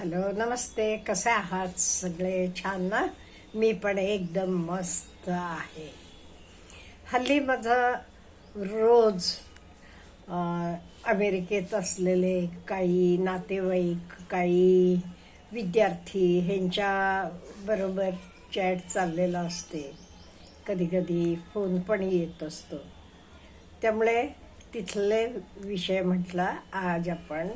Hello नमस्ते. कसे आहात सगळे? छान ना? मी पण एकदम मस्त आहे. हल्ली माझं रोज अमेरिकेत असलेले काही नातेवाईक काही विद्यार्थी ह्यांच्या बरोबर चॅट चाललेला असते. कधी कधी फोन पण येत असतो. त्यामुळे तिथले विषय म्हटला आज आपण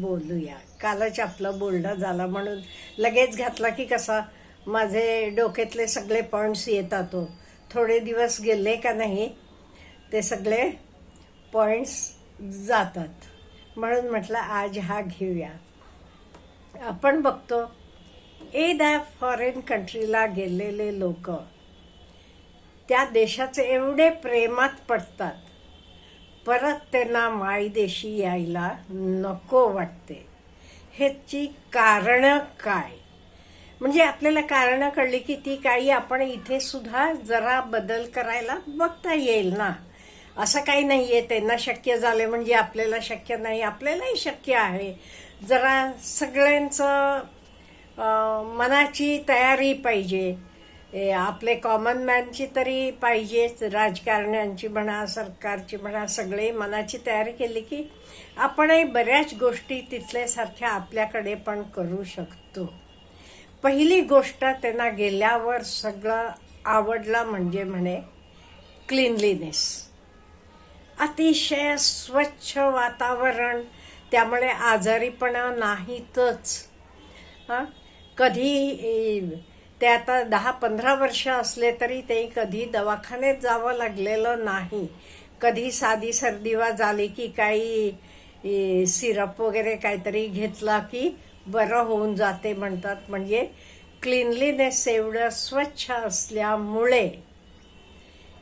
बोलूया. कालच आपलं बोलणं झालं म्हणून लगेच घातला की कसा माझे डोक्यातले सगळे पॉईंट्स येतात हो. थोडे दिवस गेले का नाही ते सगळे पॉईंट्स जातात. म्हणून म्हटलं आज हा घेऊया. आपण बघतो ए एदा फॉरेन कंट्रीला गेलेले लोक त्या देशाचे एवढे प्रेमात पडतात. परत त्यांना मायदेशी यायला नको वाटते. ह्याची कारणं काय? म्हणजे आपल्याला कारणं कळली की ती काही आपण इथे सुद्धा जरा बदल करायला बघता येईल ना. असं काही नाही आहे त्यांना शक्य झाले म्हणजे आपल्याला शक्य नाही आपल्यालाही शक्य आहे. जरा सगळ्यांचं मनाची तयारी पाहिजे. ए, आपले कॉमन मॅनची तरी पाहिजेच. राजकारण्यांची म्हणा सरकारची म्हणा सगळे मनाची तयारी केली की आपणही बऱ्याच गोष्टी तिथल्यासारख्या आपल्याकडे पण करू शकतो. पहिली गोष्ट त्यांना गेल्यावर सगळं आवडलं म्हणजे म्हणे क्लिनलीनेस अतिशय स्वच्छ वातावरण त्यामुळे आजारीपणा नाहीतच. हां? कधी ते आता दहा पंधरा वर्ष असले तरी ते कधी दवाखान्यात जावं लागलेलं नाही. कधी साधी सर्दीवा झाली की काही सिरप वगैरे काहीतरी घेतला की बरं होऊन जाते म्हणतात. म्हणजे क्लिनलीनेस एवढं स्वच्छ असल्यामुळे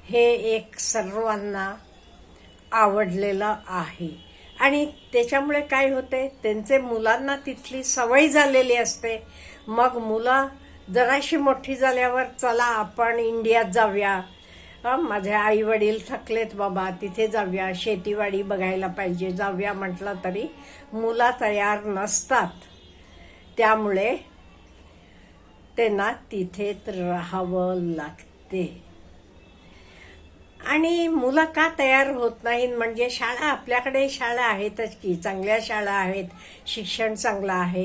हे एक सर्वांना आवडलेलं आहे. आणि त्याच्यामुळे काय होते? त्यांचे मुलांना तिथली सवय झालेली असते. मग मुलं जराशी मोठी झाल्यावर चला आपण इंडियात जाऊया. माझे आई वडील थकलेत बाबा तिथे जाऊया. शेतीवाडी बघायला पाहिजे. जाऊया म्हटलं तरी मुलं तयार नसतात. त्यामुळे त्यांना तिथेच राहावं लागते. आणि मुलं का तयार होत नाहीत? म्हणजे शाळा आपल्याकडे शाळा आहेतच की चांगल्या शाळा आहेत शिक्षण चांगलं आहे.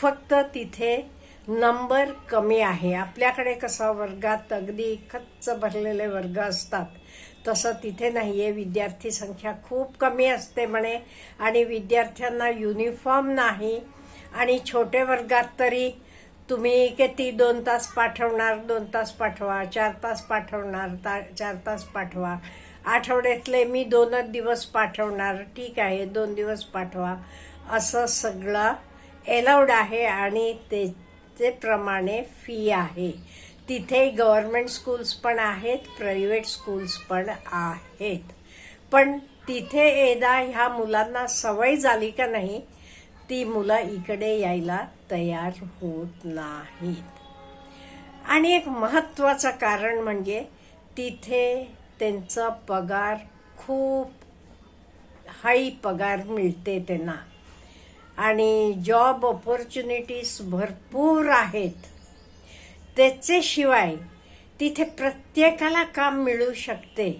फक्त तिथे नंबर कमी आहे. आपल्याकडे कसा वर्गात अगदी खच्च भरलेले वर्ग असतात तसं तिथे नाही आहे विद्यार्थी संख्या खूप कमी असते म्हणे. आणि विद्यार्थ्यांना युनिफॉर्म नाही. आणि छोटे वर्गात तरी तुम्ही किती? दोन तास पाठवणार दोन तास पाठवा चार तास पाठवणार ता चार तास पाठवा. आठवड्यातले मी दोनच दिवस पाठवणार. ठीक आहे दोन दिवस पाठवा. असं सगळं एलाउड आहे आणि ते प्रमाणे फी आहे. तिथे गव्हर्मेंट स्कूल्स पण आहेत प्रायव्हेट स्कूल्स पण आहेत. पण तिथे एकदा ह्या मुलांना सवय झाली का नाही ती मुलं इकडे यायला तयार होत नाहीत. आणि एक महत्त्वाचं कारण म्हणजे तिथे त्यांचा पगार खूप हाई पगार मिळते त्यांना. आणि जॉब ऑपॉर्च्युनिटीज भरपूर आहेत. त्याच्याशिवाय तिथे प्रत्येकाला काम मिळू शकते.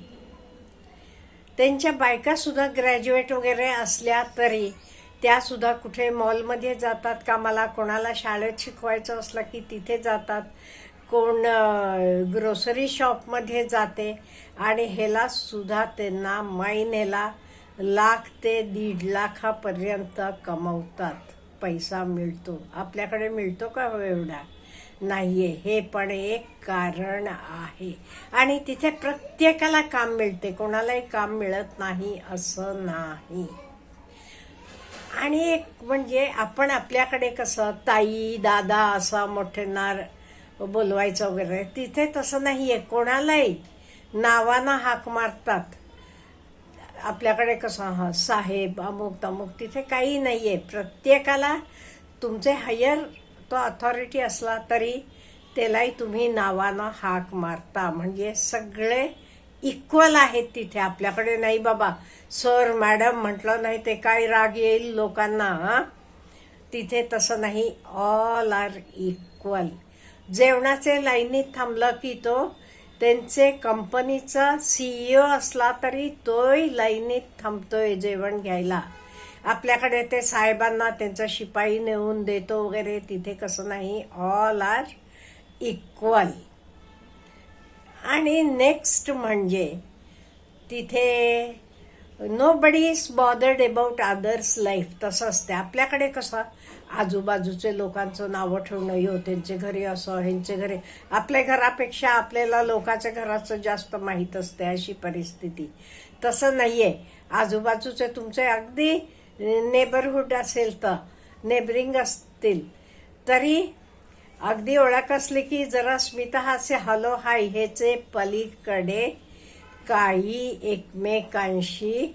त्यांच्या बायकासुद्धा ग्रॅज्युएट वगैरे असल्या तरी त्यासुद्धा कुठे मॉलमध्ये जातात कामाला कोणाला शाळेत शिकवायचं असलं की तिथे जातात. कोण ग्रोसरी शॉपमध्ये जाते आणि ह्याला सुद्धा त्यांना महिन्याला लाख ते दीड लाखापर्यंत कमवतात. पैसा मिळतो. आपल्याकडे मिळतो का एवढा? एवढा नाहीये. हे पण एक कारण आहे. आणि तिथे प्रत्येकाला काम मिळते. कोणालाही काम मिळत नाही असं नाही. आणि एक म्हणजे आपण आपल्याकडे कसं ताई दादा असा मोठेनार बोलवायचं वगैरे तिथे तसं नाहीये. कोणालाही नावानं हाक मारतात. आपल्याकडे कसं हा साहेब अमुक तमुक तिथे काही नाही आहे प्रत्येकाला तुमचे हायर तो अथॉरिटी असला तरी त्यालाही तुम्ही नावानं हाक मारता. म्हणजे सगळे इक्वल आहेत तिथे. आपल्याकडे नाही बाबा. सर मॅडम म्हटलं नाही ते काय राग येईल लोकांना तिथे तसं नाही. ऑल आर इक्वल जेवणाचे लाईनीत थांबलं की तो त्यांचे कंपनीचा सीईओ असला तरी तोही लाईनीत थांबतोय जेवण घ्यायला. आपल्याकडे ते साहेबांना त्यांचा शिपाई नेऊन देतो वगैरे तिथे कसं नाही ऑल आर इक्वल आणि नेक्स्ट म्हणजे तिथे nobody is bothered about others life तसं असते आपल्याकडे कसं आजूबाजूचे लोकांचं नावं ठेवणं हो त्यांचे घरी असं ह्यांचे घरी. आपल्या घरापेक्षा आपल्याला लोकांच्या घराचं जास्त माहीत असते अशी परिस्थिती. तसं नाही आहे आजूबाजूचे तुमचे अगदी नेबरहुड असेल तर नेबरिंग असतील तरी अगदी ओळख असली की जरा स्मिता हास्य हॅलो हाय ह्याचे पलीकडे काही एकमेकांशी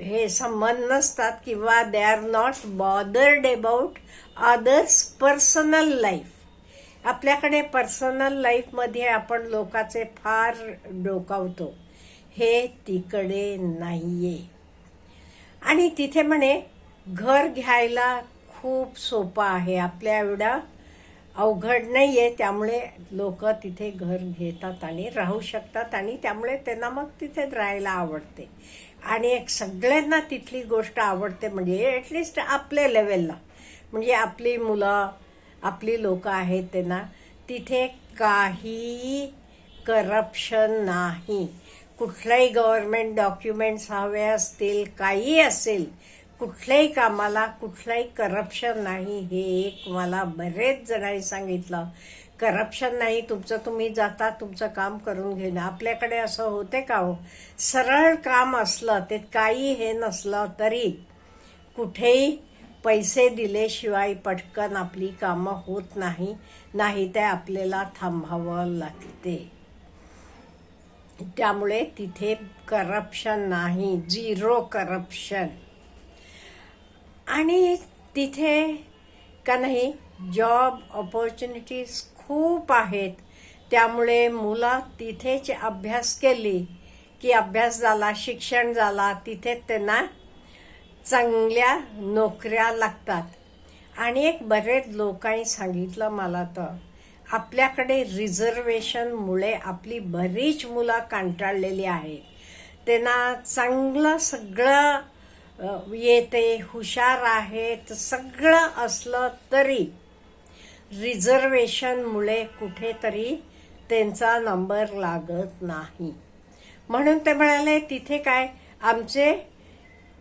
हे संबंध नसतात किंवा they are not bothered about others personal life आपल्याकडे पर्सनल लाईफमध्ये आपण लोकाचे फार डोकावतो. हे तिकडे नाहीये. आणि तिथे म्हणे घर घ्यायला खूप सोपा आहे. आपल्या एवढा अवघड नाही आहे त्यामुळे लोक तिथे घर घेतात आणि राहू शकतात आणि त्यामुळे त्यांना मग तिथे राहायला आवडते. आणि एक सगळ्यांना तिथली गोष्ट आवडते म्हणजे ॲटलिस्ट आपल्या लेवलला म्हणजे आपली मुलं आपली लोकं आहेत त्यांना तिथे काही करप्शन नाही. कुठल्याही गव्हर्मेंट डॉक्युमेंट्स हवे असतील काही असेल कुठल्याही कामाला कुठलंही करप्शन नाही हे एक मला बरेच जणांनी सांगितलं. करप्शन नाही तुमचं तुम्ही जाता तुमचं काम करून घेणं. आपल्याकडे असं होते का हो? सरळ काम असलं ते काही हे नसलं तरी कुठेही पैसे दिल्याशिवाय पटकन आपली कामं होत नाही नाही ते आपल्याला थांबावं लागते. त्यामुळे तिथे करप्शन नाही झिरो करप्शन. आणि तिथे का नाही जॉब ऑपॉर्च्युनिटीज खूप आहेत. त्यामुळे मुलं तिथेच अभ्यास केली की अभ्यास झाला शिक्षण झाला तिथे त्यांना चांगल्या नोकऱ्या लागतात. आणि एक बरेच लोकांनी सांगितलं मला तर आपल्याकडे रिझर्वेशनमुळे आपली बरीच मुलं कंटाळलेली आहेत. त्यांना चांगलं सगळं येते हुशार आहेत सगळं असलं तरी रिझर्वेशनमुळे कुठेतरी त्यांचा नंबर लागत नाही. म्हणून ते म्हणाले तिथे काय? आमचे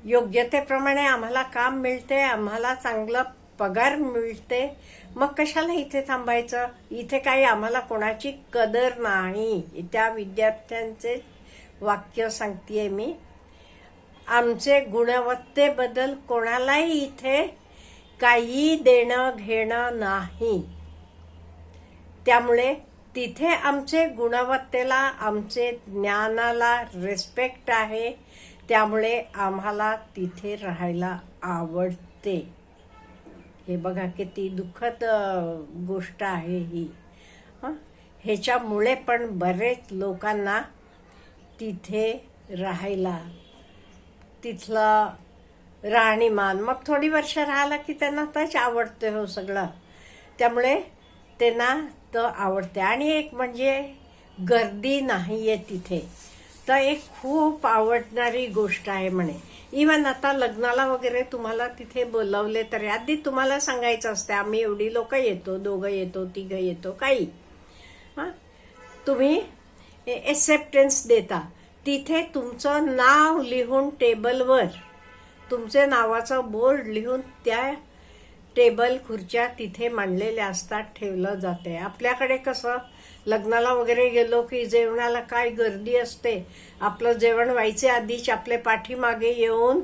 योग्यतेप्रमाणे आम्हाला काम मिळते आम्हाला चांगलं पगार मिळते. मग कशाला इथे थांबायचं? इथे काही आम्हाला कोणाची कदर नाही. त्या विद्यार्थ्यांचे वाक्य सांगतेय मी. आमचे गुणवत्तेबद्दल कोणालाही इथे काही देणं घेणं नाही. त्यामुळे तिथे आमचे गुणवत्तेला आमचे ज्ञानाला रिस्पेक्ट आहे. त्यामुळे आम्हाला तिथे राहायला आवडते. हे बघा किती दुःखद गोष्ट आहे ही? ह्याच्यामुळे पण बरेच लोकांना तिथे राहायला तिथलं राहणीमान मग थोडी वर्ष राहिला की त्यांना तच आवडते हो सगळं. त्यामुळे त्यांना तर आवडते. आणि एक म्हणजे गर्दी नाही आहे तिथे. तर एक खूप आवडणारी गोष्ट आहे म्हणे. इवन आता लग्नाला वगैरे तुम्हाला तिथे बोलवले तर आधी तुम्हाला सांगायचं असते आम्ही एवढी लोक येतो दोघं येतो तिघं येतो काही. हां? तुम्ही एक्सेप्टन्स देता. तिथे तुमचं नाव लिहून टेबलवर तुमचे नावाचं बोर्ड लिहून त्या टेबल खुर्च्या तिथे मांडलेल्या असतात ठेवलं जाते आपल्याकडे कसं लग्नाला वगैरे गेलो की जेवणाला काय गर्दी असते आपलं जेवण व्हायचे आधीच आपले पाठीमागे येऊन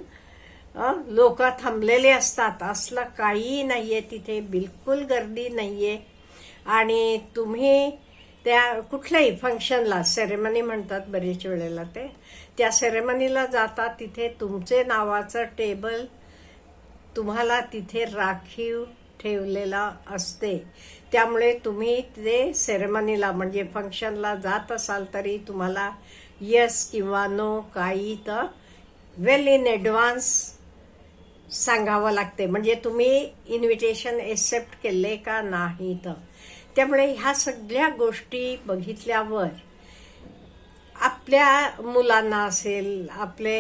लोक थांबलेले असतात. असलं काही नाहीये तिथे बिलकुल गर्दी नाहीये. आणि तुम्ही त्या कुठल्याही फंक्शनला सेरेमनी म्हणतात बरेच वेळेला ते. त्या सेरेमनीला जाता तिथे तुमचे नावाचं टेबल तुम्हाला तिथे राखीव ठेवलेला असते. त्यामुळे तुम्ही ते सेरेमनीला म्हणजे फंक्शनला जात असाल तरी तुम्हाला यस किंवा नो काही तर वेल इन ॲडव्हान्स सांगावं लागते. म्हणजे तुम्ही इन्व्हिटेशन एक्सेप्ट केले का नाही तर. त्यामुळे ह्या सगळ्या गोष्टी बघितल्यावर आपल्या मुलांना असेल आपले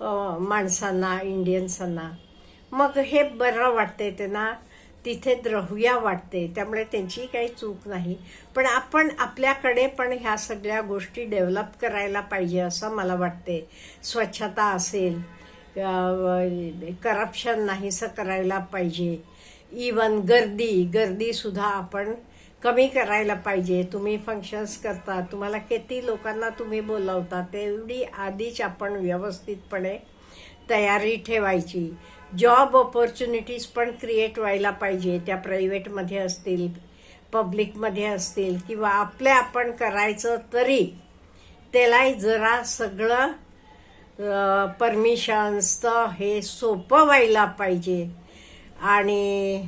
माणसांना इंडियन्सांना मग हे बरं वाटते त्यांना तिथे राहूया वाटते त्यामुळे त्यांची काही चूक नाही. पण आपण आपल्याकडे पण ह्या सगळ्या गोष्टी डेव्हलप करायला पाहिजे असं मला वाटते स्वच्छता असेल करप्शन नाहीसं करायला पाहिजे. इवन गर्दी गर्दीसुद्धा आपण कमी करायला पाहिजे. तुम्ही फंक्शन्स करता तुम्हाला किती लोकांना तुम्ही बोलावता तेवढी आधीच आपण व्यवस्थितपणे तयारी ठेवायची. जॉब ऑपॉर्च्युनिटीज पण क्रिएट व्हायला पाहिजे. त्या प्रायव्हेटमध्ये असतील पब्लिकमध्ये असतील किंवा आपल्या आपण करायचं तरी त्यालाही जरा सगळं परमिशन्स तर हे सोपं व्हायला पाहिजे. आणि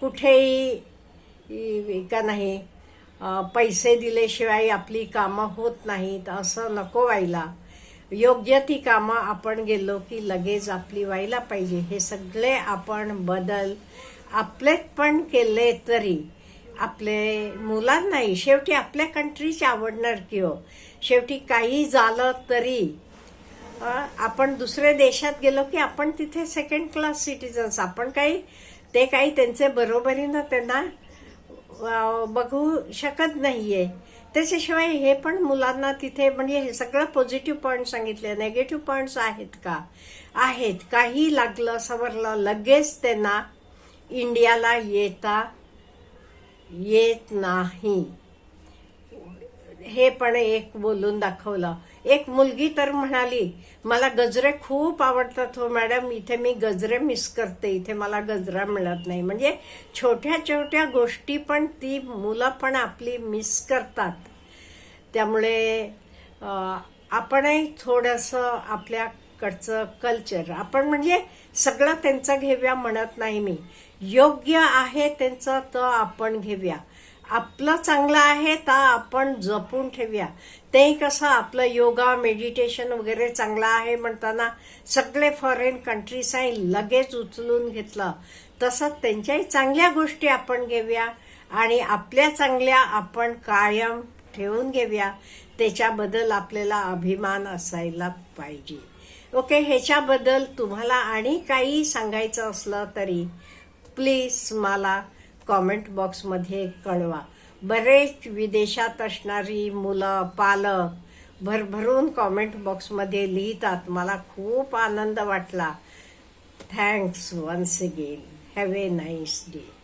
कुठेही का नाही पैसे दिल्याशिवाय आपली कामं होत नाहीत असं नको व्हायला. योग्य ती कामं आपण गेलो की लगेच आपली व्हायला पाहिजे. हे सगळे आपण बदल आपलेत पण केले तरी आपले मुलांनाही शेवटी आपल्या कंट्रीची आवडणार की हो. शेवटी काही झालं तरी आपण दुसऱ्या देशात गेलो की आपण तिथे सेकंड क्लास सिटीजन्स आपण काही ते काही त्यांचे बरोबरीनं त्यांना बघू शकत नाहीये. त्याच्याशिवाय हे पण मुलांना तिथे म्हणजे हे सगळं पॉझिटिव्ह पॉईंट सांगितले. नेगेटिव्ह पॉईंट्स आहेत का? आहेत. काही लागलं सवरलं लगेच त्यांना इंडियाला येता येत नाही. हे पण एक बोलून दाखवलं. एक मुलगी तर म्हणाली मला गजरे खूप आवडतात हो मॅडम इथे मी गजरे मिस करते इथे मला गजरा मिळत नाही. म्हणजे छोट्या छोट्या गोष्टी पण ती मुलं पण आपली मिस करतात. त्यामुळे आपणही थोडंसं आपल्याकडचं कल्चर आपण म्हणजे सगळं त्यांचं घेऊया म्हणत नाही मी. योग्य आहे त्यांचं तर आपण घेऊया. आपलं चांगलं आहे तर आपण जपून ठेवूया. ते कसं आपलं योगा मेडिटेशन वगैरे चांगलं आहे म्हणताना सगळे फॉरेन कंट्रीज आहे लगेच उचलून घेतलं. तसं त्यांच्याही चांगल्या गोष्टी आपण घेऊया आणि आपल्या चांगल्या आपण कायम ठेवून घेऊया. त्याच्याबद्दल आपल्याला अभिमान असायला पाहिजे. ओके ह्याच्याबद्दल तुम्हाला आणि काही सांगायचं असलं तरी प्लीज मला कॉमेंट बॉक्समध्ये कळवा. बरेच विदेशात असणारी मुलं पालक भरभरून कॉमेंट बॉक्समध्ये लिहितात. मला खूप आनंद वाटला. Thanks once again have a nice day